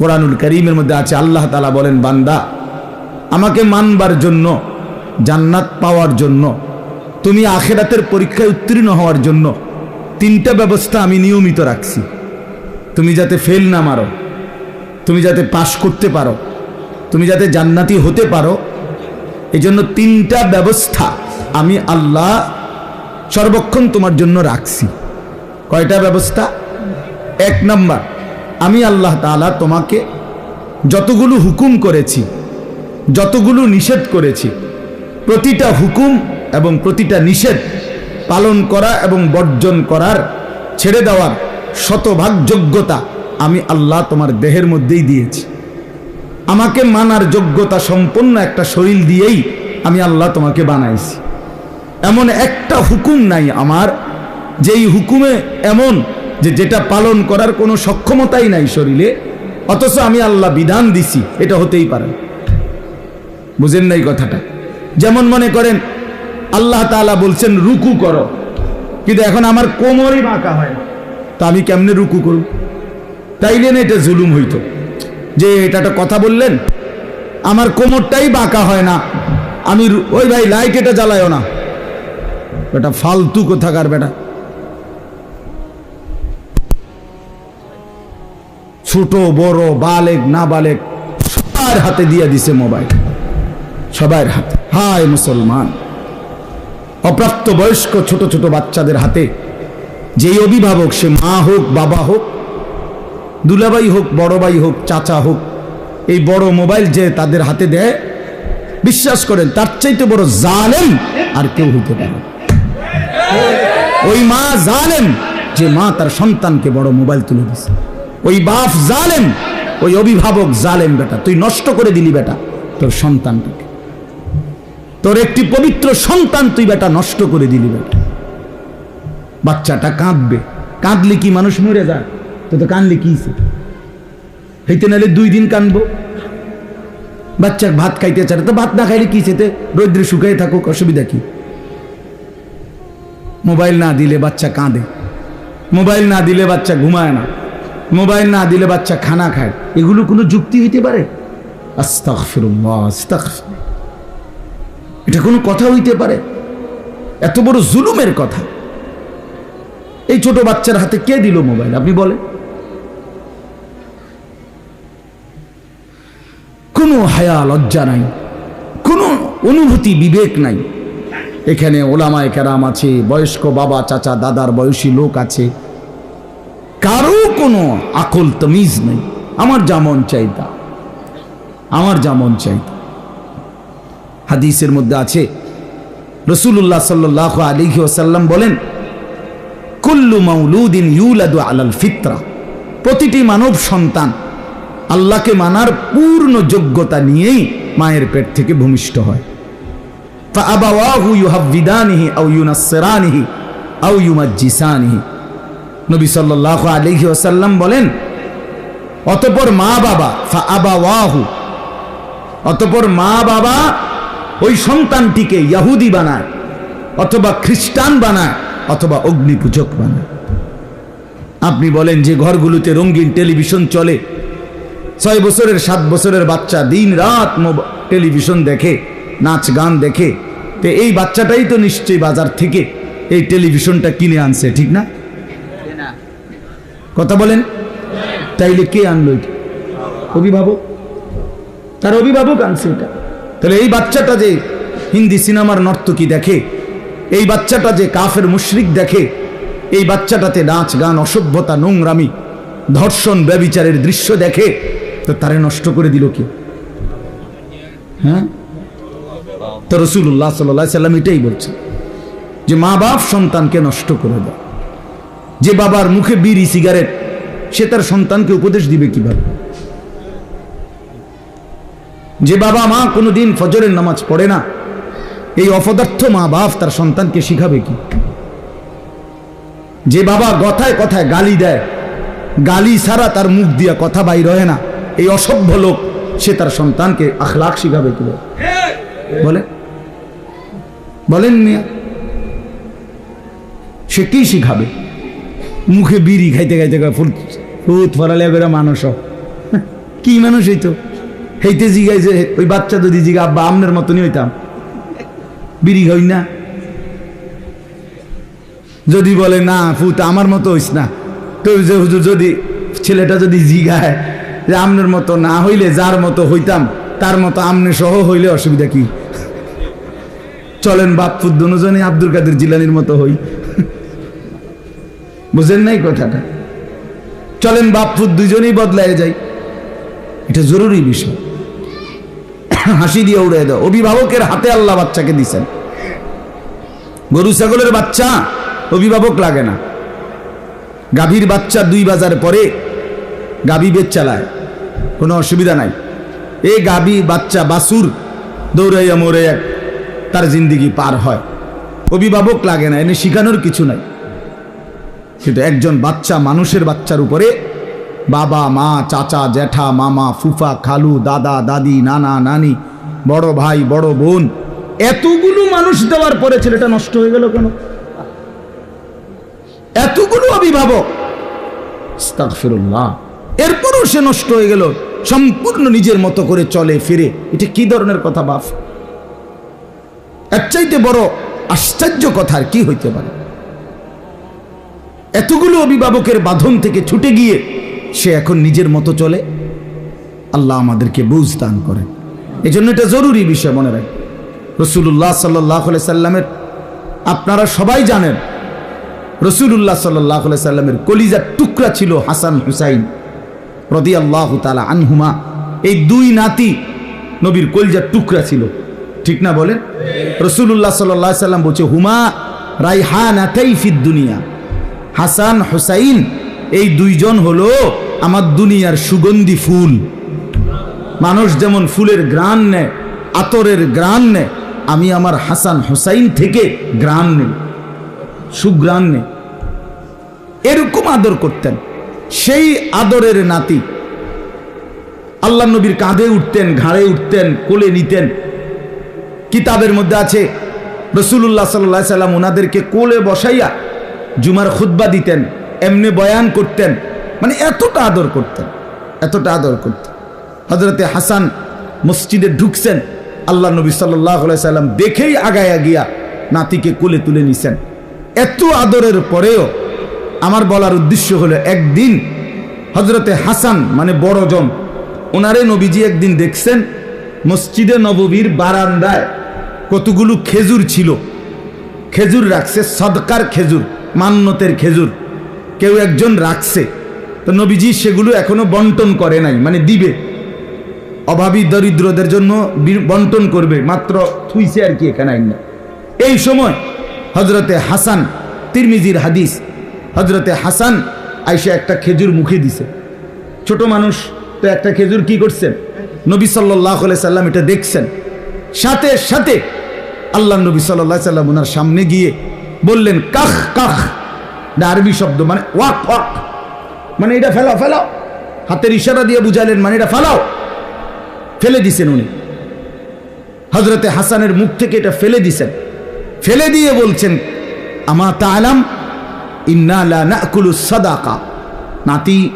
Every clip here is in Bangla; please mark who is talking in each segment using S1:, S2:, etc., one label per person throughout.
S1: কোরআনুল করিমের মধ্যে আছে, আল্লাহ তালা বলেন, বান্দা, আমাকে মানবার জন্য, জান্নাত পাওয়ার জন্য, তুমি আখেরাতের পরীক্ষায় উত্তীর্ণ হওয়ার জন্য তিনটা ব্যবস্থা আমি নিয়মিত রাখছি। তুমি যাতে ফেল না মারো, তুমি যাতে পাশ করতে পারো, তুমি যাতে জান্নাতি হতে পারো এই জন্য তিনটা ব্যবস্থা আমি আল্লাহ সর্বক্ষণ তোমার জন্য রাখছি। কয়টা ব্যবস্থা? এক নাম্বার আমি আল্লাহ তাআলা তোমাকে যতগুলো হুকুম করেছি, যতগুলো নিষেধ করেছি, প্রতিটা হুকুম এবং প্রতিটা নিষেধ পালন করা এবং বর্জন করার, ছেড়ে দেওয়ার শতভাগ যোগ্যতা আমি আল্লাহ তোমার দেহের মধ্যেই দিয়েছি। আমাকে মানার যোগ্যতা সম্পন্ন একটা শরীর দিয়েই আমি আল্লাহ তোমাকে বানাইছি। এমন একটা হুকুম নাই আমার, যেই হুকুমে এমন যে যেটা পালন করার কোনো সক্ষমতাই নাই শরীরে, অথচ আমি আল্লাহ বিধান দিছি, এটা হতেই পারে। বুঝেন নাই কথাটা? যেমন মনে করেন, আল্লাহ তাআলা বলছেন, রুকু করো। কিন্তু এখন আমার কোমরই বাঁকা হয় না। তা আমি কেমনে রুকু করব? তাইলে না এটা জুলুম হইতো। যে এটা একটা কথা বললেন, আমার কোমরটাই বাঁকা হয় না। আমি ওই ভাই লাইট এটা জ্বালায়ও না। বেটা, ফালতু কোথাকার বেটা। ছোট, বড়, বালেক না বালেক সবার হাতে দিয়ে দিছে মোবাইল। সবার হাতে। হায় মুসলমান। অপ্রাপ্ত বয়স্ক ছোট ছোট বাচ্চাদের হাতে যেই অভিভাবক সে মা হোক, বাবা হোক, দুলাভাই হোক, বড় ভাই হোক, চাচা হোক, এই বড় মোবাইল যে তাদের হাতে দেয়, বিশ্বাস করেন, তার চাইতে বড় জালেম আর কেউ হইতে পারে ওই মা জালেম যে মা তার সন্তানকে বড় মোবাইল তুলে দিছে। ওই বাপ জালেম, ওই অভিভাবক জালেম বেটা, তুই নষ্ট করে দিলি বেটা, তোর সন্তানটাকে। তোর একটি পবিত্র সন্তান তুই বেটা, নষ্ট করে দিলি বেটা। বাচ্চাটা কাঁদবে, কাঁদলে কি মানুষ মরে যায়? তো তো কানলে কি হইতে নাহলে দুই দিন কানবো বাচ্চা ভাত খাইতে চায় তো ভাত না খাইলে কি সেতে রৌদ্রে শুকাই থাকুক, অসুবিধা কি? মোবাইল না দিলে বাচ্চা কাঁদে। মোবাইল না দিলে বাচ্চা ঘুমায় না। মোবাইল না দিলে বাচ্চা খানা খায়। এগুলো কোনো যুক্তি হইতে পারে? এটা কোনো কথা হইতে পারে? এত বড় জুলুমের কথা। এই ছোট বাচ্চার হাতে কে দিল মোবাইল? আপনি বলেন। কোনো হায়া, লজ্জা নাই। কোনো অনুভূতি, বিবেক নাই। এখানে ওলামায় কেরাম আছে, বয়স্ক বাবা, চাচা, দাদার বয়সী লোক আছে। কারো কোনো আকল তমিজ নেই আমার যেমন চাইতা আমার যেমন চাইতা হাদিসের মধ্যে আছে রসুল্লাহ সাল্লাহ আলিহি ওসাল্লাম বলেন কুল্লু মাউলুদিন ইউলাদু আলাল ফিতরা প্রতিটি মানব সন্তান আল্লাহকে মানার পূর্ণ যোগ্যতা নিয়েই মায়ের পেট থেকে ভূমিষ্ঠ হয় فأبواه يهودانه أو ينصرانه أو يمجسانه নবী সাল্লাল্লাহু আলাইহি ওয়াসাল্লাম বলেন, অতঃপর মা বাবা, ফাআবাওয়াহু, অতঃপর মা বাবা ওই সন্তানটিকে ইহুদি বানায়, অথবা খ্রিস্টান বানায়, অথবা অগ্নিপূজক বানায়। আপনি বলেন যে ঘরগুলোতে রঙিন টেলিভিশন চলে, ছয় বছরের, সাত বছরের বাচ্চা দিন রাত টেলিভিশন দেখে, নাচ গান দেখে, তো এই বাচ্চাটাই তো নিশ্চয়ই বাজার থেকে এই টেলিভিশনটা কিনে আনছে, ঠিক না? কথা বলেন? তাইলে কে আনলো এটা? অভিভাবক? তার অভিভাবক আনছে এটা। তাহলে এই বাচ্চাটা যে হিন্দি সিনেমার নর্তকী দেখে, এই বাচ্চাটা যে কাফের মুশরিক দেখে, এই বাচ্চাটাতে নাচ, গান, অসভ্যতা, নোংরামি, ধর্ষণ, ব্যবিচারের দৃশ্য দেখে, তো তারে নষ্ট করে দিল কি? হ্যাঁ? তো রসুল্লাহ সাল্লাহ সাল্লাম এটাই বলছে যে মা বাপ সন্তানকে নষ্ট করে দেয় যে বাবার মুখে বিড়ি, সিগারেট, সে তার সন্তানকে উপদেশ দিবে কীভাবে? যে বাবা মা কোনোদিন ফজরের নামাজ পড়ে না, এই অপদার্থ মা বাপ তার সন্তানকে শিখাবে কি? যে বাবা কথায় কথায় গালি দেয়, গালি ছাড়া তার মুখ দিয়া কথা বাইর হয় না, এই অসভ্য লোক, সে তার সন্তানকে আখলাখ শিখাবে কি বলে বলেন মিয়া, সে কি শিখাবে? মুখে বিড়ি খাইতে খাইতে ফুট ফরালে বেরা মানুষ কি মানুষ হইতো? হেইতে জিগাই যে ওই বাচ্চা যদি জিগা, আব্বা, আমনের মতনই হইতাম। বিড়ি হই না। যদি বলে, না ফুত আমার মতো হইস না। তো যে হুজুর যদি, ছেলেটা যদি জিগায় যে, আমনের মতো না হইলে যার মতো হইতাম, তার মতো আমনে সহ হইলে অসুবিধা কি? চলেন বাপ ফুত দুজনে আব্দুল কাদের জিলানির মতো হই। বুঝেন নাই কথাটা? চলেন বাপ ফুত দুজনেই বদলায় যাই। এটা জরুরি বিষয়। হাসি দিয়ে উড়ে দাও। অভিভাবকের হাতে আল্লাহ বাচ্চাকে দিছেন। গরু ছাগলের বাচ্চা অভিভাবক লাগে না। গাভীর বাচ্চা দুই বাজার পরে গাভী বেচ চালায়। কোনো অসুবিধা নাই। এই গাভী বাচ্চা বাসুর দৌড়াইয়া মরে এক তার জিন্দিগি পার হয়। অভিভাবক লাগে না, এনে শিখানোর কিছু নাই। কিন্তু একজন বাচ্চা মানুষের বাচ্চার উপরে বাবা, মা, চাচা, জ্যাঠা, মামা, ফুফা, খালু, দাদা, দাদি, নানা, নানি, বড় ভাই, বড় বোন, এতগুলো মানুষ দেওয়ার পরে ছেলেটা নষ্ট হয়ে গেল কেন? এতগুলো অভিভাবক। এরপরও সে নষ্ট হয়ে গেল। সম্পূর্ণ নিজের মতো করে চলে, ফিরে। এটা কি ধরনের কথা বাপ? এর চাইতে বড় আশ্চর্য কথা আর কি হইতে পারে? এতগুলো অভিভাবকের বাঁধন থেকে ছুটে গিয়ে সে এখন নিজের মতো চলে। আল্লাহ আমাদেরকে বুঝ দান করেন। এই জন্য এটা জরুরি বিষয় মনে রাখ রসুল্লাহ সাল্লাহ সাল্লামের, আপনারা সবাই জানেন রসুল্লাহ সাল্লাহ সাল্লামের কলিজার টুকরা ছিল হাসান হুসাইন রদি আল্লাহ তালা আনহুমা। এই দুই নাতি নবীর কলিজার টুকরা ছিল। ঠিক না বলেন? রসুল্লাহ সাল্লাহ সাল্লাম বলছে, হুমা ফিদ দুনিয়া। হাসান, হুসাইন, এই দুইজন হলো আমার দুনিয়ার সুগন্ধি ফুল। মানুষ যেমন ফুলের গ্রান নেয়, আতরের গ্রান নেয়, আমি আমার হাসান, হুসাইন থেকে গ্রান নেই সুগ্রান নেই। এরকম আদর করতেন। সেই আদরের নাতি। আল্লাহ নবীর কাঁধে উঠতেন, ঘাড়ে উঠতেন, কোলে নিতেন। কিতাবের মধ্যে আছে রসুল্লাহ সাল্লাহ সাল্লাম ওনাদেরকে কোলে বসাইয়া জুমার খুদ্া দিতেন, এমনি বয়ান করতেন মানে এতটা আদর করতেন, এতটা আদর করতেন। হজরতে হাসান মসজিদে ঢুকছেন, আল্লাহ নবী সাল্লাম দেখেই আগায়া গিয়া নাতিকে কোলে তুলে নিছেন। এত আদরের পরেও আমার বলার উদ্দেশ্য হলো একদিন হজরতে হাসান মানে বড়জন ওনারে নবীজি একদিন দেখছেন মসজিদে নববীর বারান্দায় কতগুলো খেজুর ছিল। খেজুর রাখছে, সদকার খেজুর। মান্যতের খেজুর। কেউ একজন রাখছে। তো নবীজি সেগুলো এখনও বন্টন করে নাই মানে দিবে। অভাবী দরিদ্রদের জন্য বন্টন করবে, মাত্র থুইছে আর কি এখানে আইন। এই সময় হজরতে হাসান তিরমিজির হাদিস হজরতে হাসান আইসে একটা খেজুর মুখে দিছে। ছোট মানুষ তো একটা খেজুর কি করছেন? নবী সাল্লাহ সাল্লাম এটা দেখছেন। সাথে সাথে আল্লাহ নবী সাল্লাহ সাল্লাম ওনার সামনে গিয়ে বললেন কাখ এটা আরবি শব্দ মানে ওয়াক ওয়াক মানে এটা ফেলাও ফেলাও। হাতের ইশারা দিয়ে বুঝালেন মানে এটা ফেলাও। ফেলে দিছেন উনি। হজরতে হাসানের মুখ থেকে এটা ফেলে দিছেন। ফেলে দিয়ে বলছেন, আমা তালাম ইন্নাকুলু সদাকা। নাতি,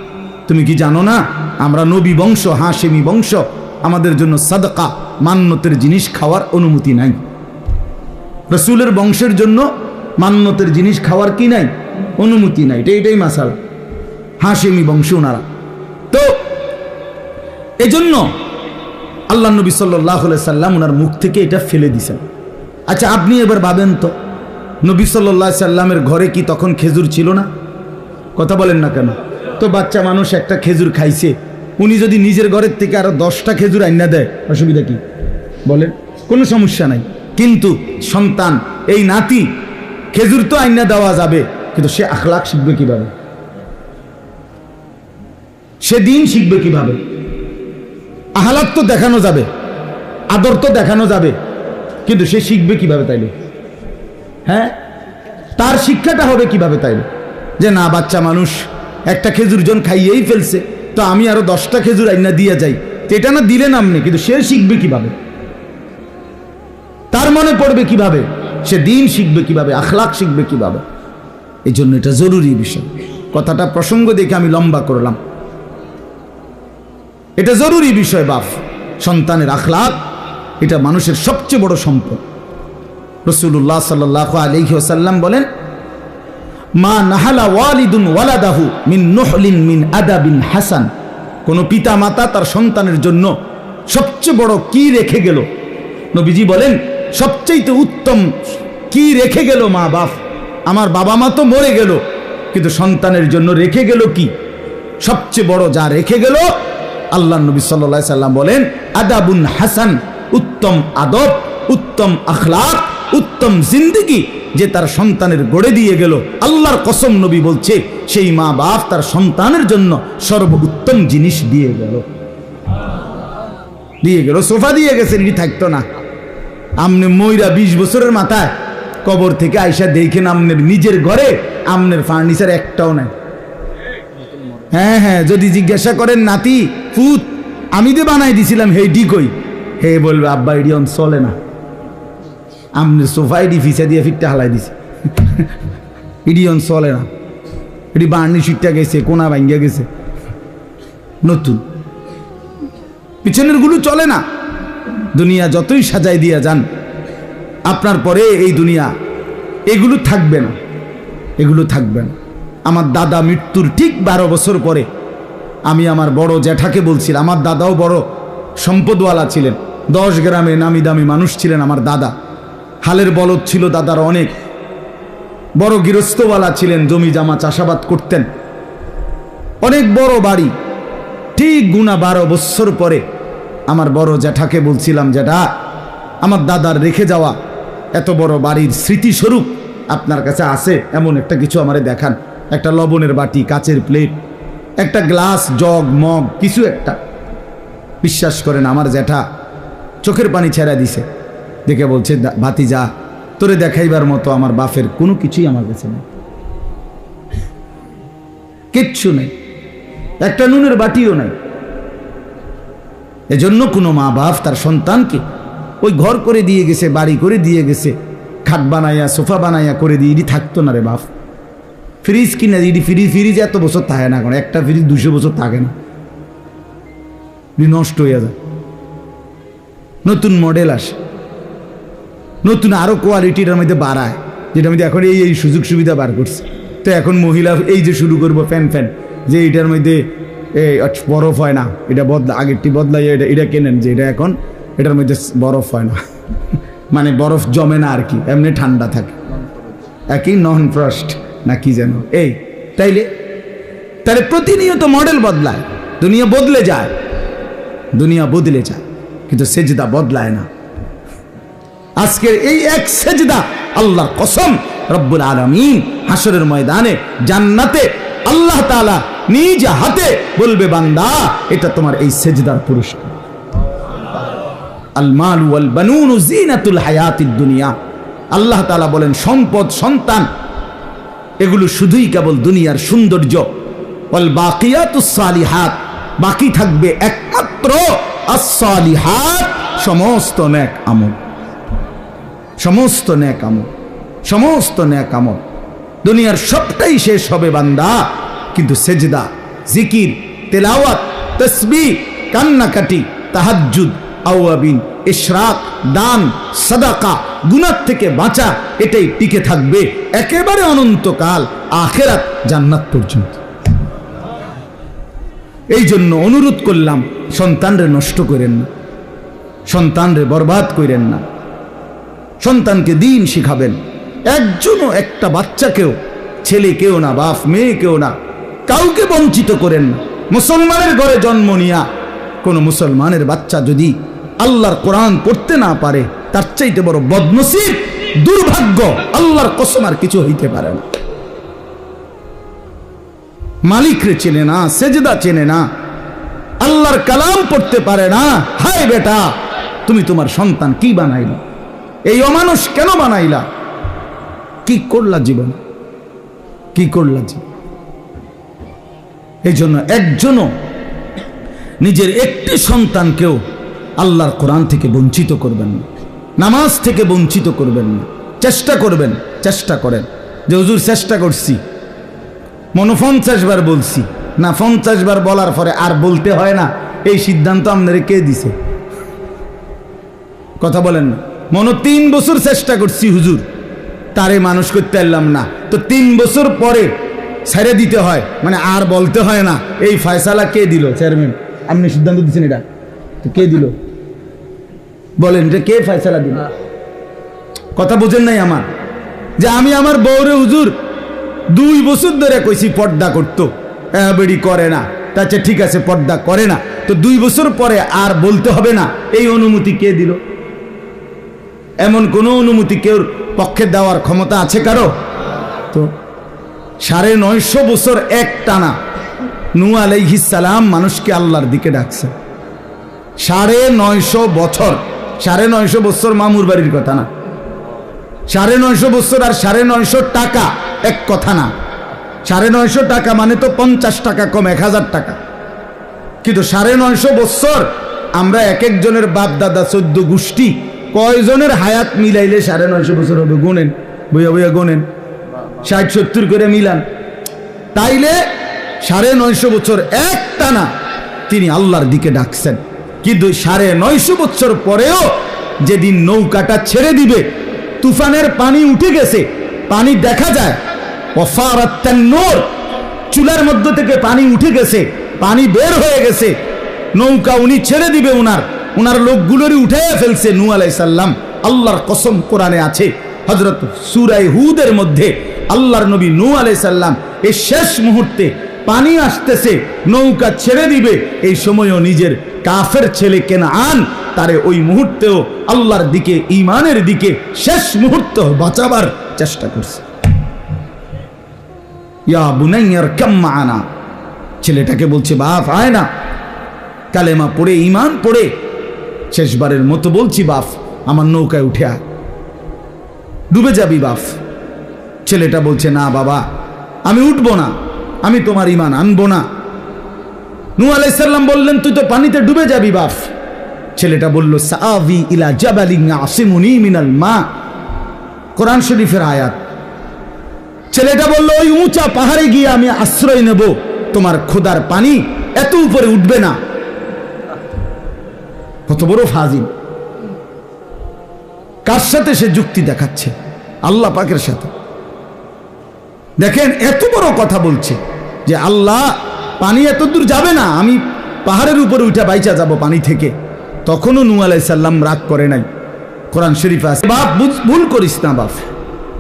S1: তুমি কি জানো না, আমরা নবী বংশ হাসেমি বংশ, আমাদের জন্য সাদকা, মান্যতের জিনিস খাওয়ার অনুমতি নাই। রসুলের বংশের জন্য মান্যতের জিনিস খাওয়ার কি নাই? অনুমতি নাই। এটা এটাই মাসাল। হাসিমি বংশ ওনারা। তো, এজন্য আল্লাহ নবী সাল্লাহ সাল্লাম ওনার মুখ থেকে এটা ফেলে দিছেন। আচ্ছা আপনি এবার ভাবেন তো, নবী সাল্লাহ সাল্লামের ঘরে কি তখন খেজুর ছিল না? কথা বলেন না কেন? তো বাচ্চা মানুষ একটা খেজুর খাইছে, উনি যদি নিজের ঘরের থেকে আরও দশটা খেজুর আইনা দেয়, অসুবিধা কি? বলেন, কোনো সমস্যা নাই। কিন্তু সন্তান, এই নাতি খেজুর তো আইনা দেওয়া যাবে, কিন্তু সে আখলাখ শিখবে কীভাবে? সে দিন শিখবে কীভাবে? আহ্লাদ তো দেখানো যাবে, আদর তো দেখানো যাবে, কিন্তু সে শিখবে কীভাবে তাইলে? হ্যাঁ? তার শিক্ষাটা হবে কীভাবে তাইলে? যে না, বাচ্চা মানুষ, একটা খেজুর জন খাইয়েই ফেলছে, তো আমি আরও দশটা খেজুর আইনা দিয়ে যাই। এটা না দিলেন আপনি, কিন্তু সে শিখবে কীভাবে? তার মনে পড়বে কীভাবে? সে দিন শিখবে কীভাবে আখলাক শিখবে কীভাবে। এই জন্য এটা জরুরি বিষয়। কথাটা প্রসঙ্গ দেখে আমি লম্বা করলাম। এটা জরুরি বিষয় বাপ, সন্তানের আখলাক এটা মানুষের সবচেয়ে বড় সম্পদ। রসুল্লাহ সাল্লাহ আলহি ওসাল্লাম বলেন, মা নাহালা ওয়ালিদুন ওয়ালাদাহু মিন নহলিন মিন আদাবিন হাসান। কোন পিতা মাতা তার সন্তানের জন্য সবচেয়ে বড় কি রেখে গেল? নবীজি বলেন সবচেয়ে উত্তম কি রেখে গেল মা বাপ? আমার বাবা মা তো মরে গেল, কিন্তু সন্তানের জন্য রেখে গেল কি? সবচেয়ে বড় যা রেখে গেল, আল্লাহ নবী সাল্লা সাল্লাম বলেন, আদাবুন হাসান, উত্তম আদব, উত্তম আখলাক, উত্তম জিন্দিগি যে তার সন্তানের গড়ে দিয়ে গেল। আল্লাহর কসম নবী বলছে, সেই মা বাপ তার সন্তানের জন্য সর্বোত্তম জিনিস দিয়ে গেল। দিয়ে গেল, সোফা দিয়ে গেছে, এটি থাকতো না। আমনে ময়রা বিশ বছরের মাথায় কবর থেকে আইসা দেখেন আমনের নিজের ঘরে আমনের ফার্নিচার একটাও নাই। হ্যাঁ হ্যাঁ যদি জিজ্ঞাসা করেন, নাতি, ফুত, আমি তো বানাই দিছিলাম হে কই? হে বলবে, আব্বা, এডি অন চলে না। আমনে সোফা এডি ফিসা দিয়ে ফিটটা হালাই দিছে। এডি অন চলে না। এটি বার্নি সিটটা গেছে, কোনা ভাঙ্গিয়া গেছে। নতুন। পিছনেরগুলো চলে না। দুনিয়া যতই সাজাই দিয়া যান, আপনার পরে এই দুনিয়া। এগুলো থাকবে না, এগুলো থাকবে না। আমার দাদা মৃত্যুর ঠিক বারো বছর পরে আমি আমার বড় জ্যাঠাকে বলছিলাম, আমার দাদাও বড় সম্পদওয়ালা ছিলেন, দশ গ্রামে নামি দামি মানুষ ছিলেন আমার দাদা। হালের বলদ ছিল দাদার অনেক। বড় গৃহস্থওয়ালা ছিলেন, জমি জামা চাষাবাদ করতেন। অনেক বড় বাড়ি, ঠিক গুণা বারো বৎসর পরে আমার বড় জ্যাঠাকে বলছিলাম, জ্যাঠা, আমার দাদার রেখে যাওয়া এত বড় বাড়ির স্মৃতিস্বরূপ আপনার কাছে আছে? এমন একটা কিছু আমারে দেখান। একটা লবণের বাটি, কাচের প্লেট, একটা গ্লাস, জগ, মগ, কিছু একটা। বিশ্বাস করেন, আমার জ্যাঠা চোখের পানি ছেড়া দিছে। দেখে বলছে ভাতি যা তোরে দেখাইবার মতো আমার বাপের কোনো কিছুই আমার কাছে নেই। কিচ্ছু নেই। একটা নুনের বাটিও নাই। এজন্য কোনো মা বাপ তার সন্তানকে ওই ঘর করে দিয়ে গেছে, বাড়ি করে দিয়ে গেছে, খাট বানাইয়া, সোফা বানাইয়া করে দিয়ে, ইডি থাকতো না রে বাপ। ফ্রিজ কিনে ইডি ফ্রিজ ফ্রিজ এত বছর থাকে না কোনো একটা ফ্রিজ দুশো বছর থাকে না। নষ্ট হয়ে যায়। নতুন মডেল আসে। নতুন আরও কোয়ালিটির মধ্যে বাড়ায় যেটা মধ্যে এখন এই এই সুযোগ সুবিধা বার করছে। তো এখন মহিলা এই যে শুরু করব, ফ্যান ফ্যান, যে এটার মধ্যে এই বরফ হয় না। এটা বদলা, আগেরটি বদলাই এটা এটা কেনেন যে এটা এখন এটার মধ্যে বরফ হয় না। মানে বরফ জমে না আর কি, এমনি ঠান্ডা থাকে। একই নন ফ্রস্ট না কি যেন। এই, তাইলে তাহলে প্রতিনিয়ত মডেল বদলায়। দুনিয়া বদলে যায়। দুনিয়া বদলে যায়। কিন্তু সেজদা বদলায় না। আজকের এই এক সেজদা আল্লাহর কসম, রব্বুল আলমিন হাসরের ময়দানে, জান্নাতে আল্লাহ তালা নিজ হাতে বলবে, বান্দা, এটা তোমার এই সেজদার পুরস্কার। আল্লাহ বলেন, সম্পদ, সন্তান, এগুলো শুধুই কেবল দুনিয়ার সৌন্দর্য। বাকি থাকবে একমাত্র সমস্ত নেক আমল। সমস্ত ন্যাক আমল, সমস্ত ন্যাক আমল। দুনিয়ার সবটাই শেষ হবে, বান্দা কিন্তু সেজদা, জিকির, তেলাওয়াত তসবি কান্নাকাটি, তাহাজ্জুদ আউয়াবিন ইশরাক, দান, সাদাকা গুনার থেকে বাঁচা, এটাই টিকে থাকবে একেবারে অনন্তকাল আখেরাত জান্নাত পর্যন্ত। এই জন্য অনুরোধ করলাম, সন্তানরে নষ্ট করেন না, সন্তানরে বরবাদ করেন না। সন্তানকে দিন শিখাবেন, একজনও একটা বাচ্চাকেও, ছেলে কেউ না, বাপ, মেয়ে কেউ না কাউকে বঞ্চিত করেন। মুসলমানের ঘরে জন্ম নিয়া কোনো মুসলমানের বাচ্চা যদি আল্লাহর কোরআন পড়তে না পারে, তার চাইতে বড় বদনসিব, দুর্ভাগ্য আল্লাহর কসম আর কিছু হইতে পারে না। মালিকরে চেনে না, সেজদা চেনে না, আল্লাহর কালাম পড়তে পারে না। হায় বেটা, তুমি তোমার সন্তান কি বানাইলা? এই অমানুষ কেন বানাইলা? কি করলা জীবন? কি করলা জীবন? এই জন্য একজনও নিজের একটি সন্তানকেও আল্লাহর কোরআন থেকে বঞ্চিত করবেন না। নামাজ থেকে বঞ্চিত করবেন না। চেষ্টা করবেন, চেষ্টা করেন। যে হুজুর, চেষ্টা করছি। মনে পঞ্চাশ বার বলছি। না, পঞ্চাশ বার বলার পরে আর বলতে হয় না। এই সিদ্ধান্ত আপনারে কে দিছে? কথা বলেন না। মনে তিন বছর চেষ্টা করছি হুজুর। তারে মানুষ করতে পারলাম না। তো তিন বছর পরে ছেড়ে দিতে হয়। মানে আর বলতে হয় না। এই ফয়সালা কে দিল চেয়ারম্যান আপনি সিদ্ধান্ত দিচ্ছেন এটা? তো কে দিল? বলেন, এটা কে ফয়সালা দিল? কথা বোঝেন নাই আমার। যে আমি আমার বউরে হুজুর দুই বছর ধরে কইছি পর্দা করতো। বেড়ি করে না। তাছে ঠিক আছে, পর্দা করে না। তো দুই বছর পরে আর বলতে হবে না, এই অনুমতি কে দিল? এমন কোনো অনুমতি কেউ পক্ষে দেওয়ার ক্ষমতা আছে কারও? তো সাড়ে নয়শো বছর এক টানা নু আলাইহিসালাম মানুষকে আল্লাহর দিকে ডাকছে। সাড়ে নয়শো বছর, সাড়ে নয়শো বছর মামুর বাড়ির কথা না। সাড়ে নয়শো বছর আর সাড়ে নয়শো টাকা এক কথা না। সাড়ে নয়শো টাকা মানে তো পঞ্চাশ টাকা কম, এক হাজার টাকা। কিন্তু সাড়ে নয়শো বছর আমরা এক একজনের বাপ, দাদা, চোদ্দ গোষ্ঠী, কয়জনের হায়াত মিলাইলে সাড়ে নয়শো বছর হবে? গুনেন, বইয়া বইয়া গুনেন। ষাট, সত্তর করে মিলান। তাইলে সাড়ে নয়শো বছর এক টানা তিনি আল্লাহর দিকে ডাকছেন। কিন্তু সাড়ে নয়শো বছর পরেও যেদিন নৌকাটা ছেড়ে দিবে, তুফানের পানি উঠে গেছে, পানি দেখা যায় নূর, চুলার মধ্য থেকে পানি উঠে গেছে, পানি বের হয়ে গেছে, নৌকা উনি ছেড়ে দিবে উনার উনার লোকগুলোরই উঠাইয়া ফেলছে নু আলাইসাল্লাম আল্লাহর কসম কোরআনে আছে হজরত সুরাই হুদের মধ্যে আল্লাহর নবী নু আলাইসাল্লাম এই শেষ মুহূর্তে পানি আসতেছে, নৌকা ছেড়ে দিবে। এই সময়ও নিজের কাফের ছেলে কেনা আন তারে ওই মুহূর্তেও আল্লাহর দিকে ইমানের দিকে শেষ মুহূর্ত বাঁচাবার চেষ্টা করছে। আনা ছেলেটাকে বলছে, বাপ, আয় না। কালেমা পড়ে ইমান পড়ে। শেষবারের মতো বলছি, বাপ, আমার নৌকায় উঠে ডুবে যাবি, বাপ। ছেলেটা বলছে, না বাবা, আমি উঠবো না, আমি তোমার ইমান আনব না। নু আলাইসাল্লাম বললেন, তুই তো পানিতে ডুবে যাবি বাপ। ছেলেটা বলল সাআভি ইলা জাবালিং আসিমুনি মিনাল মা। কোরআন শরীফের আয়াত। ছেলেটা বলল, ওই উঁচা পাহাড়ে গিয়ে আমি আশ্রয় নেব, তোমার খোদার পানি এত উপরে উঠবে না। কত বড় ফাজিল। কার সাথে সে যুক্তি দেখাচ্ছে? আল্লাহ পাকের সাথে। দেখেন, এত বড় কথা বলছে যে আল্লাহ পানি এত দূর যাবে না, আমি পাহাড়ের উপরে উঠে বাইচা যাব পানি থেকে। তখনও নু আলাইসাল্লাম রাগ করে নাই। কোরআন শরীফ আছে, বাপ, ভুল করিস না বাপ।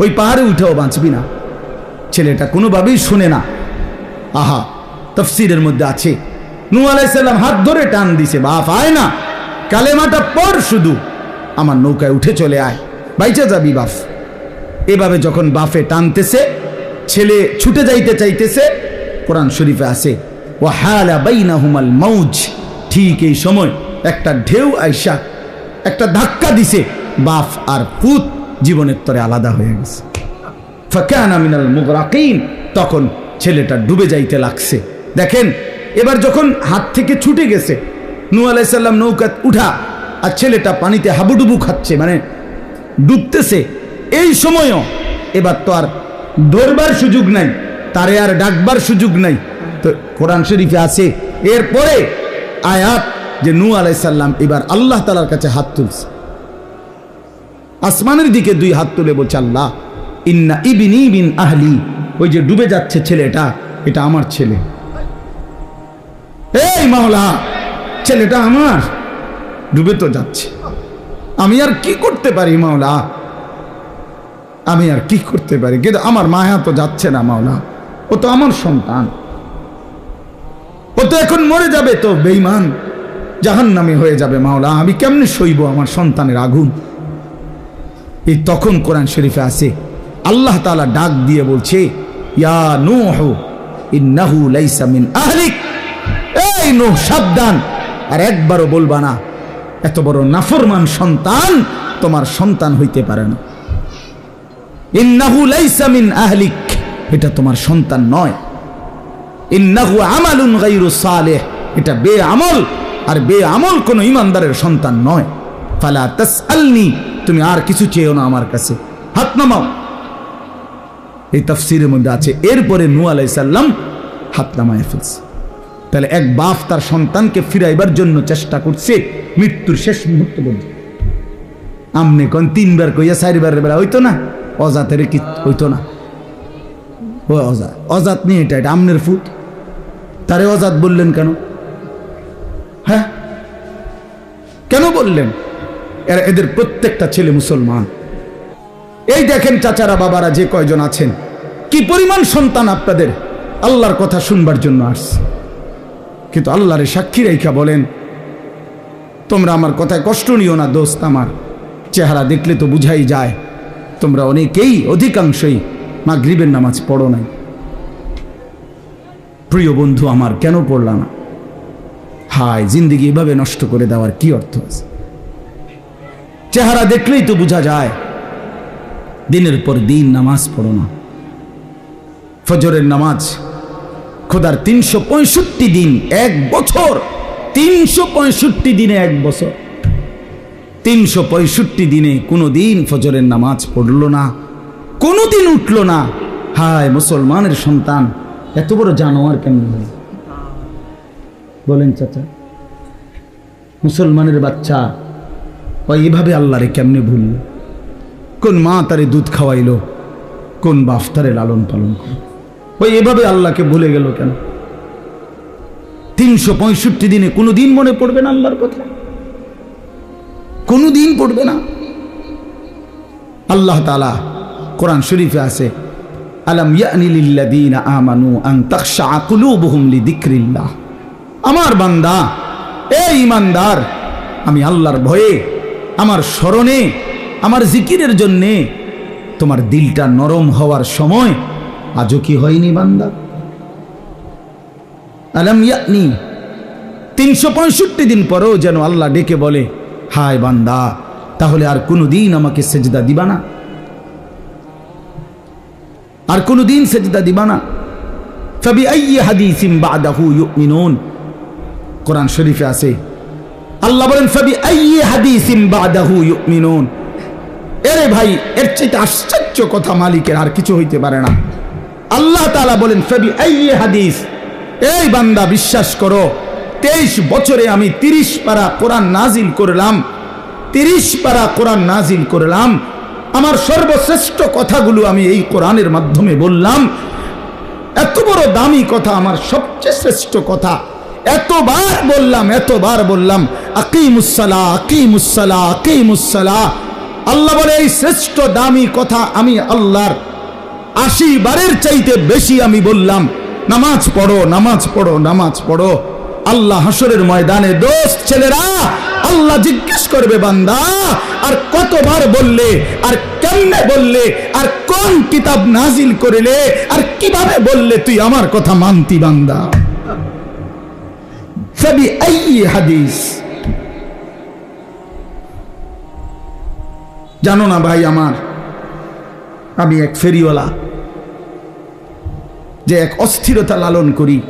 S1: ওই পাহাড়ে উঠেও বাঁচবি না। ছেলেটা কোনোভাবেই শুনে না। আহা, তফসিরের মধ্যে আছে। নু আলাইসাল্লাম হাত ধরে টান দিছে, বাপ, আয় না। কালেমাটা পর শুধু। আমার নৌকায় উঠে চলে আয়। বাইচা যাবি বাপ। এভাবে যখন বাফে টানতেছে ছেলে ছুটে যাইতে চাইতেছে, কোরআন শরীফে আছে ও হালা বাইনা হুমাল মৌজ ঠিক এই সময় একটা ঢেউ আইসা, একটা ধাক্কা দিছে, বাফ আর পুত জীবনের তরে আলাদা হয়ে গেছে। তখন ছেলেটা ডুবে যাইতে লাগছে। দেখেন, এবার যখন হাত থেকে ছুটে গেছে নূ আলাইসাল্লাম নৌকা উঠা আর ছেলেটা পানিতে হাবুডুবু খাচ্ছে মানে ডুবতেছে, এই সময়ও এবার তো আর ধরবার সুযোগ নাই, তারে আর ডাকবার সুযোগ নাই। তো কোরআন শরীফে আছে। এরপরে আয়াত যে নূ আলাইসাল্লাম এবার আল্লাহ তালার কাছে হাত তুলছে। আসমানের দিকে দুই হাত তুলে বলছে, আল্লাহ, ইন্না ইবিন ইবিন আহলি ওই যে ডুবে যাচ্ছে ছেলেটা, এটা আমার ছেলে। এই মাওলা, ছেলেটা আমার, ডুবে তো যাচ্ছে। আমি আর কি করতে পারি মাওলা? আমি আর কি করতে পারি? কিন্তু আমার মায়া তো যাচ্ছে না, মাওলা। ও তো আমার সন্তান। ও তো এখন মরে যাবে তো বেইমান জাহান নামে হয়ে যাবে, মাওলা। আমি কেমনে সইব আমার সন্তানের আগুন? এই তখন কোরআন শরীফে আছে, আল্লাহ তাআলা ডাক দিয়ে বলছে, ইয়া সাবধান। আর একবারও বলবা না, এত বড় নাফরমান সন্তান তোমার সন্তান হইতে পারে না। আহলিক। এটা তোমার সন্তান নয়। ইন্নাহু আমালুন গাইরু সালেহ। এটা বে আমল আর বে আমল কোনো ইমানদারের সন্তান নয়। ফালা তাসআলনি, তুমি আর কিছু চেয়েও না আমার কাছে। হাত নামাও। এই তাফসিরের মধ্যে আছে, এরপরে নূ আলাইহিস সালাম হাত নামায় ফেলছে। তাহলে এক বাপ তার সন্তানকে ফিরাইবার জন্য চেষ্টা করছে, মৃত্যুর শেষ মুহূর্ত পর্যন্ত। আমনে কোন তিনবার কইয়া চারিবার বেলা হইতো না? অজাতের কি হইতো না? ও অজাত অজাত নিয়ে এটা এটা আমনের ফুট। তারে অজাত বললেন কেন? হ্যাঁ? কেন বললেন? এরা এদের প্রত্যেকটা ছেলে মুসলমান। এই দেখেন চাচারা, বাবারা, যে কয়জন আছেন। কি পরিমাণ সন্তান আপনাদের? আল্লাহর কথা শুনবার জন্য আসছে। কিন্তু আল্লাহরে সাক্ষী রেখা বলেন, তোমরা আমার কথায় কষ্ট নিও না দোস্ত আমার। চেহারা দেখলে তো বুঝাই যায়। তোমরা অনেকেই অধিকাংশই মাগরিবের নামাজ পড়ো নাই। প্রিয় বন্ধু, আমার কেন পড়লা না? হায়, জিন্দিগি এভাবে নষ্ট করে দেওয়ার কি অর্থ আছে? চেহারা দেখলেই তো বোঝা যায়, দিনের পর দিন নামাজ পড়ো না। ফজরের নামাজ খোদার তিনশো পঁয়ষট্টি দিন এক বছর, তিনশো পঁয়ষট্টি দিনে এক বছর। তিনশো পঁয়ষট্টি দিনে কোনো দিন ফজরের নামাজ পড়ল না কোনো দিন উঠল না। হায় মুসলমানের সন্তান, এত বড় জানোয়ার কেন হলো? বলেন চাচা, মুসলমানের বাচ্চা ওই এভাবে আল্লাহরে কেমনে ভুলল? কোন মা তারে দুধ খাওয়াইলো, কোন বাপ তারে লালন পালন করল? ওই এভাবে আল্লাহকে ভুলে গেল কেন? তিনশো পঁয়ষট্টি দিনে কোনো দিন মনে পড়বে না আল্লাহর কথা? কোনো দিন পড়বে না। আল্লাহ তালা কোরআন শরীফে আছে, আলম ইয়ানি লিল্লাযীনা আমানু আন তাখশা কুলুবুহুম লিযিকরিল্লাহ। আমার বান্দা এই ইমানদার আমি আল্লাহর ভয়ে, আমার স্মরণে, আমার জিকিরের জন্যে, তোমার দিলটা নরম হওয়ার সময় আজও কি হয়নি বান্দা? আলম ইয়ানি? তিনশো পঁয়ষট্টি দিন পরেও যেন আল্লাহ ডেকে বলে হায় বান্দা, তাহলে আর কোনো দিন আমাকে সেজদা দিবা না। আর কোনো দিন সেজদা দিবা না। ফবি হাদিসিম বাদাহু ইউমিনুন। কোরআন শরীফে আছে, আল্লাহ বলেন ফবি হাদিসিম বাদাহু ইউমিনুন। এরে ভাই, এর চাইতে আশ্চর্য কথা মালিকের আর কিছু হইতে পারে না। আল্লাহ তাআলা বলেন ফবি হাদিস। এই বান্দা, বিশ্বাস করো তেইশ বছরে আমি তিরিশ পারা কোরআন নাজিল করলাম, তিরিশ পারা কোরআন নাজিল করলাম। আমার সর্বশ্রেষ্ঠ কথাগুলো আমি এই কোরআনের মাধ্যমে বললাম। এত বড় দামি কথা, আমার সবচেয়ে শ্রেষ্ঠ কথা। এতবার বললাম এতবার বললাম আকিমুসালা আকিমুসালা আকিমুসালা আল্লাহ বলে, এই শ্রেষ্ঠ দামি কথা আমি আল্লাহর আশি বারের চাইতে বেশি আমি বললাম। নামাজ পড়ো নামাজ পড়ো নামাজ পড়ো। আল্লাহ হাসরের ময়দানে দোস্ত ছেলেরা, আল্লাহ জিজ্ঞেস করবে বান্দা, আর কতবার বললে, আর কেমনে বললে, আর কোন কিতাব নাজিল করিলে, আর কীভাবে বললে তুই আমার কথা মানতি বান্দা? হাদিস। জানো না ভাই আমার, আমি এক ফেরিওয়ালা, যে এক অস্থিরতা লালন করি।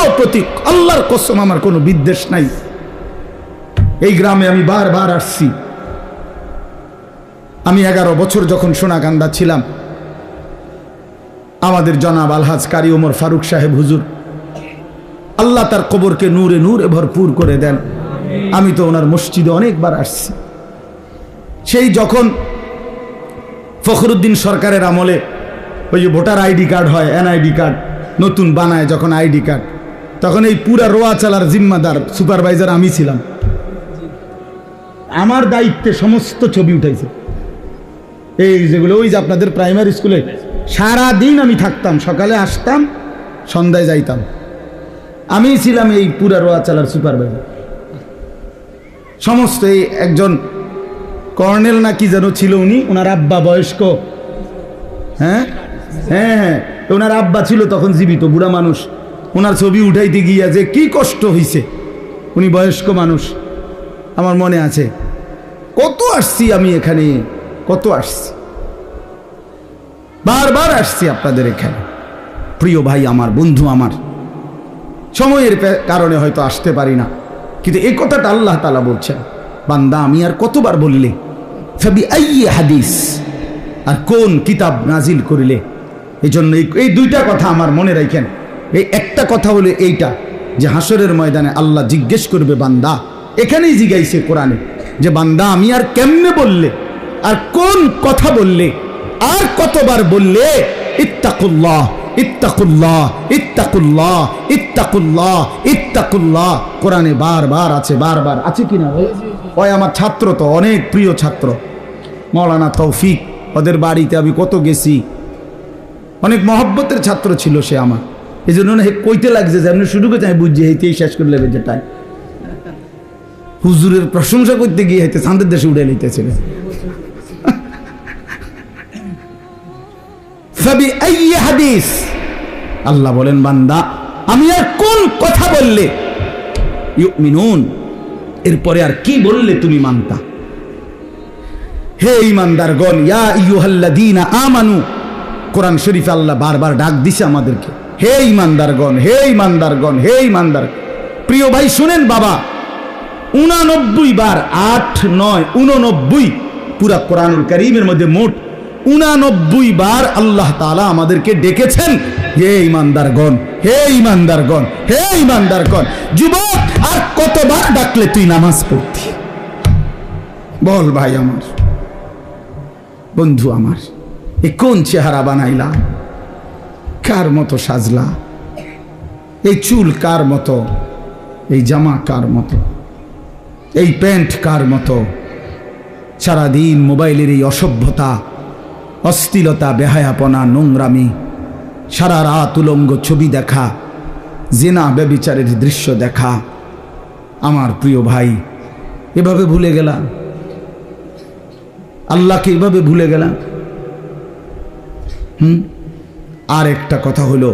S1: কারও প্রতি আল্লাহর কসম আমার কোনো বিদ্বেষ নাই। এই গ্রামে আমি বারবার আসছি। আমি এগারো বছর যখন সোনাকান্দা ছিলাম, আমাদের জনাব আলহাজ কারি ওমর ফারুক সাহেব হুজুর, আল্লাহ তার কবরকে নূরে নূরে ভরপুর করে দেন। আমি তো ওনার মসজিদে অনেকবার আসছি। সেই যখন ফখরুদ্দিন সরকারের আমলে ওই যে ভোটার আইডি কার্ড হয়, এনআইডি কার্ড, নতুন বানায় যখন আইডি কার্ড তখন এই পুরা রোয়া চালার জিম্মাদার সুপারভাইজার আমি ছিলাম। আমার দায়িত্বে সমস্ত ছবি উঠাইছে। এই যেগুলো ওই যে আপনাদের প্রাইমারি স্কুলে সারা দিন আমি থাকতাম, সকালে আসতাম, সন্ধ্যায় যাইতাম। আমি ছিলাম এই পুরা রোয়া চালার সুপারভাইজার সমস্ত এই একজন কর্নেল না কি যেন ছিল উনি, ওনার আব্বা বয়স্ক। হ্যাঁ হ্যাঁ হ্যাঁ ওনার আব্বা ছিল তখন জীবিত, বুড়া মানুষ। ওনার ছবি উঠাইতে গিয়া যে কি কষ্ট হইছে। উনি বয়স্ক মানুষ, আমার মনে আছে। কত আসছি আমি এখানে, কত আসছি। বারবার আসছি আপনাদের এখানে। প্রিয় ভাই আমার, বন্ধু আমার। সময়ের কারণে হয়তো আসতে পারি না। কিন্তু এই কথাটা আল্লাহ তালা বলছেন, বান্দা, আমি আর কতবার বললে, ফবি আইয়ে হাদিস, আর কোন কিতাব নাজিল করিলে? এই জন্য এই দুইটা কথা আমার মনে রাখেন। এই একটা কথা হলো এইটা, যে হাসরের ময়দানে আল্লাহ জিজ্ঞেস করবে, বান্দা, এখানেই জিগাইছে কোরআনে, যে বান্দা, আমি আর কেমনে বললে, আর কোন কথা বললে, আর কতবার বললে, ইত্তাকুল্লাহ ইত্তাকুল্লাহ ইত্তাকুল্লাহ ইত্তাকুল্লাহ ইত্তাকুল্লাহ, কোরআনে বারবার আছে বারবার আছে কিনা? ভাই ওই আমার ছাত্র তো, অনেক প্রিয় ছাত্র। মৌলানা তৌফিক, ওদের বাড়িতে আমি কত গেছি। অনেক মহব্বতের ছাত্র ছিল সে আমার। এই জন্য হে কইতে লাগছে যে আপনি শুরু করতে, আমি বুঝছি হেঁটেই শেষ করে নেবে যেটাই হুজুরের প্রশংসা করতে গিয়ে হইতে চাঁদের দেশে উড়ে নিতেছিল হাদিস। আল্লাহ বলেন, বান্দা, আমি আর কোন কথা বললে? ইউমিনুন, এরপরে আর কি বললে তুমি মানতা? হে ইমানদারগণ, ইয়া ইয়ুহাল্লাযীনা আমানু। কোরআন শরীফ আল্লাহ বারবার ডাক দিছে আমাদেরকে। হে ইমানদারগণ হে ইমানদারগণ, হে ইমানদার। প্রিয় ভাই, শুনেন বাবা, উনানব্বই বার আট নয়, উননব্বই, পুরা কোরআনুল করিমের মধ্যে মোট উনানব্বই বার আল্লাহ তাআলা আমাদেরকে ডেকেছেন। হে ইমানদারগণ হে ইমানদারগণ হে ইমানদারগণ, যুবক, আর কতবার ডাকলে তুই নামাজ পড়তি? বল ভাই আমার, বন্ধু আমার, এ কোন চেহারা বানাইলা কার মতো সাজলা? এই চুল কার মতো? এই জামা কার মতো? এই প্যান্ট কার মতো? সারাদিন মোবাইলের এই অসভ্যতা, অস্থিলতা, বেহায়াপনা, নোংরামি, সারা রাত উলঙ্গ ছবি দেখা, জেনা ব্যবিচারের দৃশ্য দেখা। আমার প্রিয় ভাই, এভাবে ভুলে গেলাম। আল্লাহকে এভাবে ভুলে গেলাম। হুম? আর একটা কথা হলো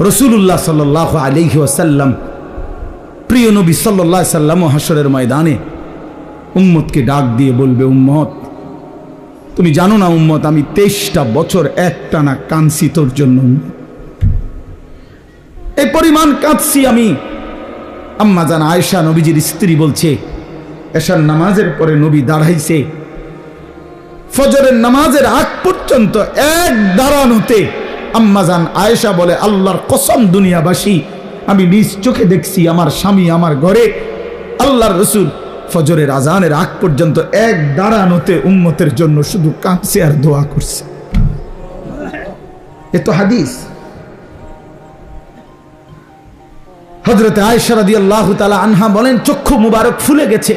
S1: রসুল্লাহ সাল্লাহ আলিহি ওয়াসাল্লাম প্রিয় নবী সাল্লাহ সাল্লাম হাসরের ময়দানে উম্মতকে ডাক দিয়ে বলবে, উম্মত, তুমি জানো না উম্মত, আমি তেইশটা বছর একটানা কাঁদছি তোর জন্য। এই পরিমাণ কাঁদছি আমি। আম্মা জান আয়েশা নবীজির স্ত্রী বলছে, এশার নামাজের পরে নবী দাঁড়াইছে। ফজরের নামাজের আগ পর্যন্ত এক দাঁড়ানোতে আম্মাজান আয়েশা বলে, আল্লাহর কসম দুনিয়াবাসী, আমি নিজ চোখে দেখছি আমার স্বামী আমার ঘরে। আল্লাহর রসুল ফজরের আজানের আগ পর্যন্ত এক দাঁড়ানোতে উম্মতের জন্য শুধু কাঁদছে আর দোয়া করছে। এ তো হাদিস। হজরতে আয়সারাদি আল্লাহ তালা আনহা বলেন, চক্ষু মুবারক ফুলে গেছে,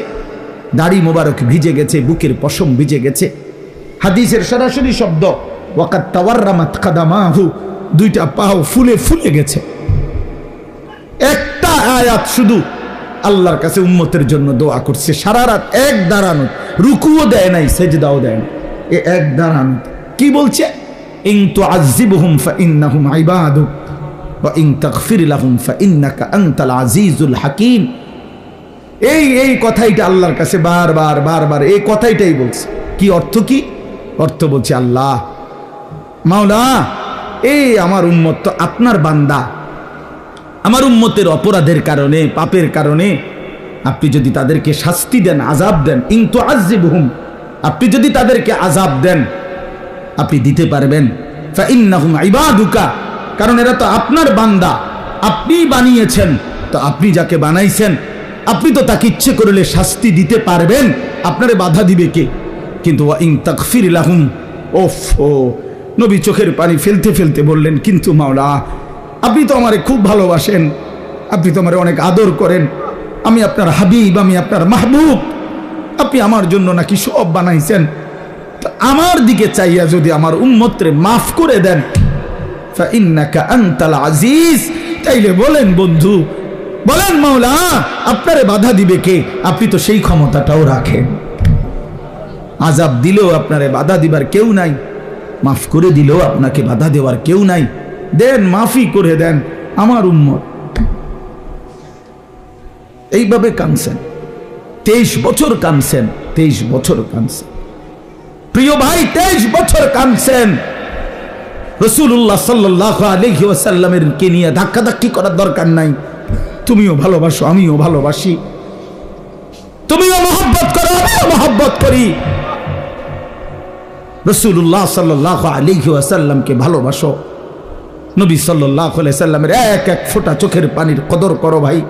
S1: দাড়ি মুবারক ভিজে গেছে, বুকের পশম ভিজে গেছে। হাদিসের সরাসরি শব্দ ওয়াকাত তাওয়াররামাত কাদামাহু, দুইটা পাও ফুলে ফুলে গেছে। একটা আয়াত শুধু আল্লাহর কাছে উম্মতের জন্য দোয়া করছে, সারা রাত এক দাঁড়ানো, রুকুও দেয় নাই, সেজদাও দেয় না এ এক দাঁড়ানো। কি বলছে? ইং তো আজিবহুম ফা ইন্নাহুম ইবাদুক ওয়া ইং তাগফির লাহুম ফা ইন্নাকা আনতাল আজিজুল হাকিম। এই এই কথাইটা আল্লাহর কাছে বারবার বারবার, এই কথাইটাই বলছে। কি অর্থ কি? অর্থ বলছে আল্লাহ মাওলা, এই আমার উম্মত তো আপনার বান্দা। আমার উম্মতের অপরাধের কারণে, পাপের কারণে আপনি যদি তাদেরকে শাস্তি দেন আজাব দেন ইন্তু আজিবহুম আপনি যদি তাদেরকে আজাব দেন, আপনি দিতে পারবেন। কারণ এরা তো আপনার বান্দা। আপনি বানিয়েছেন, তো আপনি যাকে বানাইছেন, আপনি তো তাকে ইচ্ছে করলে শাস্তি দিতে পারবেন। আপনারে বাধা দিবে কে? কিন্তু ইং তাকফির ওফ, ও নবী চোখের পানি ফেলতে ফেলতে বললেন, কিন্তু মাওলা, আপনি তো আমারে খুব ভালোবাসেন, আপনি তো আমারে অনেক আদর করেন। আমি আপনার হাবিব, আমি আপনার মাহবুব, আপনি আমার জন্য নাকি সব বানাইছেন। আমার দিকে চাইয়া যদি আমার উম্মত্রে মাফ করে দেন আজিজ। তাইলে বলেন বন্ধু, বলেন মাওলা, আপনারে বাধা দিবে কে? আপনি তো সেই ক্ষমতাটাও রাখেন। আজাব দিলেও আপনারে বাধা দিবার কেউ নাই। মাফ করে দিলেও আপনাকে বাধা দেওয়ার কেউ নাই। দেন মাফি করে দেন আমার উম্মত। এইভাবে কানছেন তেইশ বছর কানছেন তেইশ বছর কানছেন প্রিয় ভাই, তেইশ বছর কানছেন রসুল্লাহ সাল্লাহ আলহি কে নিয়ে ধাক্কাধাক্কি করার দরকার নাই। তুমিও ভালোবাসো, আমিও ভালোবাসি। তুমিও মহব্বত করো, আমিও মহব্বত করি। রসুল্লাহ সাল্লাহ আলিহি আসাল্লামকে ভালোবাসো। নবী সাল্লাহ সাল্লামের এক এক ফোঁটা চোখের পানির কদর করো ভাই।